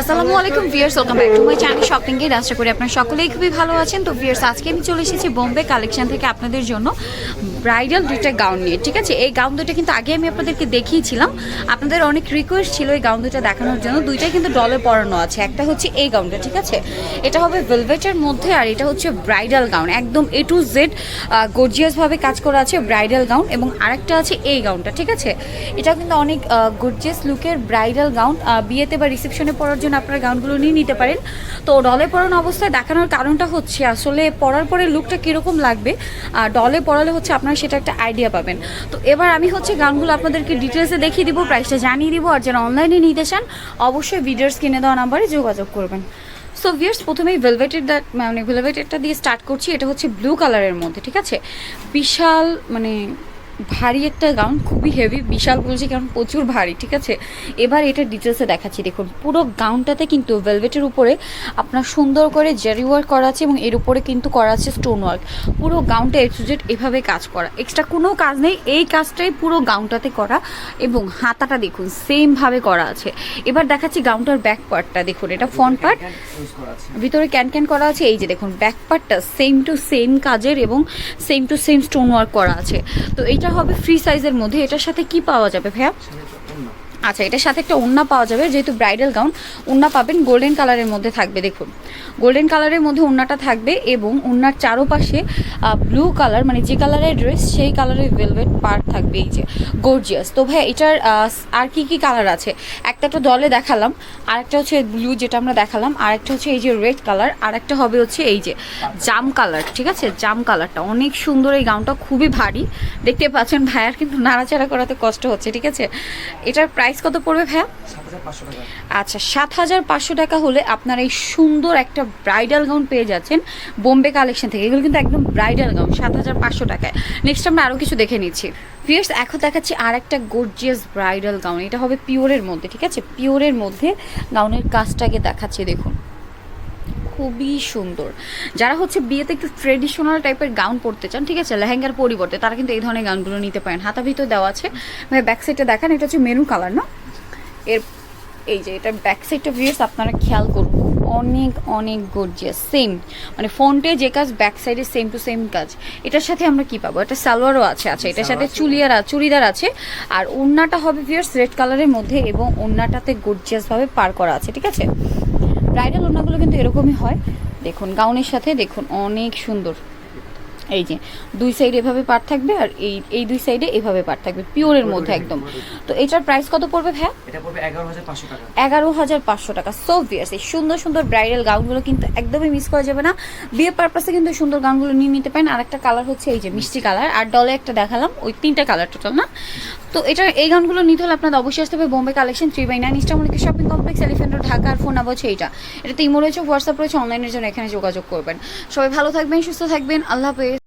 আসসালামু আলাইকুম viewers welcome back to my channel shopping gate আশা করি আপনারা সকলেই খুবই ভালো আছেন। তো ভিয়ার্স আজকে আমি চলে এসেছি বোম্বে কালেকশন থেকে আপনাদের জন্য ব্রাইডাল দুইটা গাউন নিয়ে, ঠিক আছে? এই গাউন দুটো কিন্তু আগে আমি আপনাদেরকে দেখিয়েছিলাম। আপনাদের অনেক রিকোয়েস্ট ছিল এই গাউন দুটো দেখানোর জন্য, দুইটাই কিন্তু ডলে পরানো আছে। একটা হচ্ছে এই গাউনটা ঠিক আছে? এটা হবে ভেলভেটের মধ্যে আর এটা হচ্ছে ব্রাইডাল গাউন একদম এ টু জেড গর্জিয়াসভাবে কাজ করা আছে ব্রাইডাল গাউন এবং আরেকটা আছে এই গাউনটা ঠিক আছে? এটা কিন্তু অনেক গর্জিয়াস লুকের ব্রাইডাল গাউন বিয়েতে বা রিসেপশনে পরার জন্য আপনারা গাউনগুলো নিয়ে নিতে পারেন। তো ডলে পরানো অবস্থায় দেখানোর কারণটা হচ্ছে, আসলে পরার পরে লুকটা কীরকম লাগবে, আর ডলে পরালে হচ্ছে আপনারা সেটা একটা আইডিয়া পাবেন। তো এবার আমি হচ্ছে গানগুলো আপনাদেরকে ডিটেলসে দেখিয়ে দিব প্রাইসটা জানিয়ে দিব, আর যারা অনলাইনে নিতে চান, অবশ্যই ভিডিওস কিনে দেওয়া নাম্বারে যোগাযোগ করবেন। সো ভিয়ার্স প্রথমেই ভেলভেটের মানে ভেলভেটেরটা দিয়ে স্টার্ট করছি, এটা হচ্ছে ব্লু কালারের মধ্যে, ঠিক আছে? বিশাল মানে ভারী একটা গাউন, খুবই হেভি বিশাল বলছি কারণ প্রচুর ভারী, ঠিক আছে? এবার এটা ডিটেলসে দেখাচ্ছি, দেখুন, পুরো গাউনটাতে কিন্তু ভেলভেটের উপরে আপনার সুন্দর করে জেরি ওয়ার্ক করা আছে এবং এর উপরে কিন্তু করা আছে স্টোন ওয়ার্ক পুরো গাউনটা এক্সুজেট এভাবে কাজ করা। এক্সট্রা কোনো কাজ নেই, এই কাজটাই পুরো গাউনটাতে করা এবং হাতাটা দেখুন সেমভাবে করা আছে। এবার দেখাচ্ছি গাউনটার ব্যাক পার্টটা দেখুন, এটা ফ্রন্ট পার্ট ভিতরে ক্যান ক্যান করা আছে, এই যে দেখুন ব্যাক পার্টটা সেম টু সেম কাজের এবং same to same stone work করা আছে। তো এইটা হবে ফ্রি সাইজের মধ্যে। এটার সাথে কি পাওয়া যাবে ভাইয়া? আচ্ছা এটার সাথে একটা ওড়না পাওয়া যাবে, যেহেতু ব্রাইডাল গাউন ওড়না পাবেন গোল্ডেন কালারের মধ্যে থাকবে, দেখুন। গোল্ডেন কালারের মধ্যে ওড়নাটা থাকবে এবং ওড়নার চারোপাশে ব্লু কালার মানে যে কালারের ড্রেস সেই কালারের ভেলভেট পার্ট থাকবে এই যে গর্জিয়াস তো ভাই এটার আর কি কি কালার আছে? একটা তো দলে দেখালাম আর একটা হচ্ছে ব্লু যেটা আমরা দেখালাম আর একটা হচ্ছে এই যে রেড কালার আর একটা হবে হচ্ছে এই যে জাম কালার ঠিক আছে? জাম কালারটা অনেক সুন্দর এই গাউনটা খুবই ভারী। দেখতে পাচ্ছেন ভাইয়ার কিন্তু নাড়াচাড়া করাতে কষ্ট হচ্ছে ঠিক আছে? এটার প্রাইস কত পড়বে ভাইয়া? আচ্ছা সাত হাজার পাঁচশো টাকা হলে আপনারা এই সুন্দর একটা ব্রাইডাল গাউন পেয়ে যাচ্ছেন বোম্বে কালেকশন থেকে। এগুলো কিন্তু একদম ব্রাইডাল গাউন সাত হাজার পাঁচশো টাকায়। নেক্সট আমরা আরও কিছু দেখে নিচ্ছি। ফিয়ার্স এখন দেখাচ্ছি আর একটা গর্জিয়াস ব্রাইডাল গাউন এটা হবে পিওরের মধ্যে, ঠিক আছে? পিওরের মধ্যে গাউনের কাজটাকে দেখাচ্ছি, দেখুন। খুবই সুন্দর। যারা হচ্ছে বিয়েতে একটু ট্রেডিশনাল টাইপের গাউন পরতে চান, ঠিক আছে? লেহেঙ্গার পরিবর্তে, তারা কিন্তু এই ধরনের গাউনগুলো নিতে পারেন। হাতা ভিতর দেওয়া আছে। ভাই ব্যাক সাইডটা দেখান, এটা হচ্ছে মেরুন কালার না? এর এই যে এটা ব্যাক সাইড সাইডটা ভিউস আপনারা খেয়াল করুন অনেক অনেক গর্জিয়াস সেম মানে ফ্রন্টে যে কাজ ব্যাক সাইডে সেম টু সেম কাজ। এটার সাথে আমরা কি পাবো? এটা সালোয়ারও আছে আচ্ছা এটার সাথে চুলিয়ার চুড়িদার আছে। আর ওড়নাটা হবে ভিউস রেড কালারের মধ্যে এবং ওড়নাটাতে গর্জিয়াসভাবে পার করা আছে ঠিক আছে? ব্রাইডাল ওড়নাগুলো কিন্তু এরকমই হয়। দেখুন গাউনের সাথে দেখুন অনেক সুন্দর। এই যে দুই সাইডে এভাবে পার থাকবে আর এই এই দুই সাইডে এভাবে পার থাকবে পিওরের মধ্যে একদম। তো এটার প্রাইস কত পড়বে ভাই এটা পড়বে এগারো হাজার পাঁচশো টাকা। এগারো হাজার পাঁচশো টাকা। সো ভিয়ার্স এই সুন্দর সুন্দর ব্রাইডাল গাউনগুলো কিন্তু একদমই মিস করা যাবে না। বিয়ে পারপাসে কিন্তু সুন্দর গাউনগুলো নিয়ে নিতে পারেন। আর একটা কালার হচ্ছে এই যে মিষ্টি কালার আর ডলে একটা দেখালাম ওই তিনটা কালার টোটাল না? তো এটা এই গানগুলো নিতে হলে আপনাদের অবশ্যই আসতে হবে Bombay collection three by nine ইস্টামলিকে shopping complex elephant Dhaka, আর ফোন নাম্বার হচ্ছে এটা এটাতে ইমো রয়েছে, হোয়াটসঅ্যাপ রয়েছে, অনলাইনের জন্য এখানে যোগাযোগ করবেন। সবাই ভালো থাকবেন, সুস্থ থাকবেন, আল্লাহ হাফেজ।